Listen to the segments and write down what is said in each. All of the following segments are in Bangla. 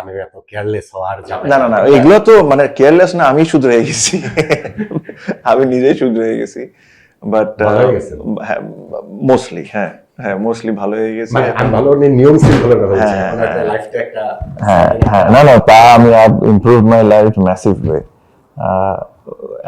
আমি এত কেয়ারলেস হওয়ার যাবে না না না এগুলো তো মানে কেয়ারলেস না আমি শুধরে গেছি। আমি নিজেই শুধরে গেছি। বাট হয়ে? মোস্টলি হ্যাঁ হ্যাঁ মোস্টলি ভালো হয়ে গেছে। মানে আমি ভালো নিয়ম শৃঙ্খলার কথা বলছি হ্যাঁ, হ্যাঁ। লাইফটা একটা হ্যাঁ হ্যাঁ না না তা আমি improve my life massive way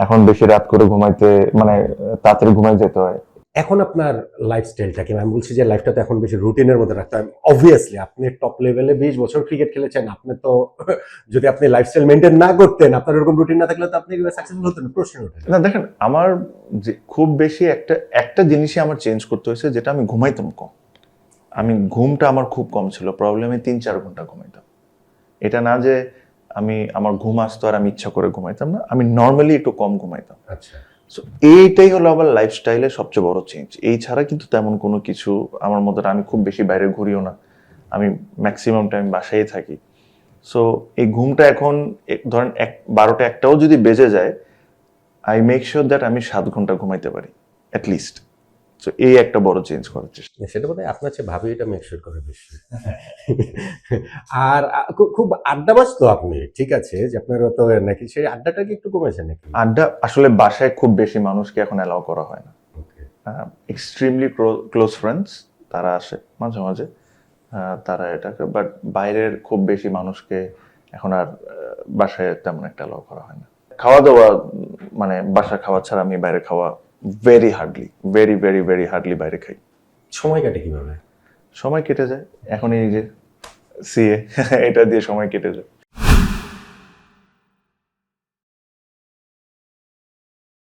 এখন বেশি রাত করে ঘুমাইতে মানে তাড়াতাড়ি ঘুমাই যেতে হয়। এখন আপনার লাইফস্টাইলটা কি আমি বলছি যে লাইফটা তো এখন বেশি রুটিনের মধ্যে রাখতে হবে। অবভিয়াসলি আপনি টপ লেভেলে বিশ বছর ক্রিকেট খেলেছেন আপনি তো যদি আপনি লাইফস্টাইল মেনটেন না করতেন আপনার এরকম রুটিন না থাকলে তো আপনি সাকসেসফুল হতেন প্রশ্ন ওঠে না। দেখেন আমার যে খুব বেশি একটা একটা জিনিসই আমার চেঞ্জ করতে হয়েছে যেটা আমি ঘুমাইতাম কম। আমি ঘুমটা আমার খুব কম ছিল প্রবলেমে তিন চার ঘণ্টা ঘুমাইতাম। এটা না যে আমি আমার ঘুম আসতো আর আমি ইচ্ছা করে ঘুমাইতাম না আমি নর্মালি একটু কম ঘুমাইতাম। আচ্ছা। সো এইটাই হলো আমার লাইফস্টাইলের সবচেয়ে বড় চেঞ্জ এই ছাড়া কিন্তু তেমন কোনো কিছু আমার মধ্যে আমি খুব বেশি বাইরে ঘুরিও না। আমি ম্যাক্সিমাম টাইম বাসায় থাকি। সো এই ঘুমটা এখন ধরেন এক, বারোটা একটাও যদি বেজে যায় আই মেক শিওর দ্যাট আমি সাত ঘণ্টা ঘুমাইতে পারি অ্যাটলিস্ট সো এই একটা বড় চেঞ্জ করার চেষ্টা সেটা বোধহয় আপনার চেয়ে ভাবি এটা মেকশোর করে বেশি। আর খুব আড্ডাবাজ তো আপনি ঠিক আছে যে আপনার তো নাকি সেই আড্ডাটা কি একটু কমেছে নাকি? আড্ডা আসলে বাসায় খুব বেশি মানুষকে এখন অ্যালাউ করা হয় না. এক্সট্রিমলি ক্লোজ ফ্রেন্ডস তারা আসে মাঝে মাঝে তারা এটাকে বাট বাইরের খুব বেশি মানুষকে এখন আর বাসায় তেমন একটা অ্যালাউ করা হয় না। খাওয়া দাওয়া মানে বাসা খাওয়া ছাড়া আমি বাইরে খাওয়া very hardly very very very hardly বাইরে খাই। সময় কাটে কীভাবে? সময় কেটে যায়। এখন এই যে সিএ এটা দিয়ে সময় কেটে যায়।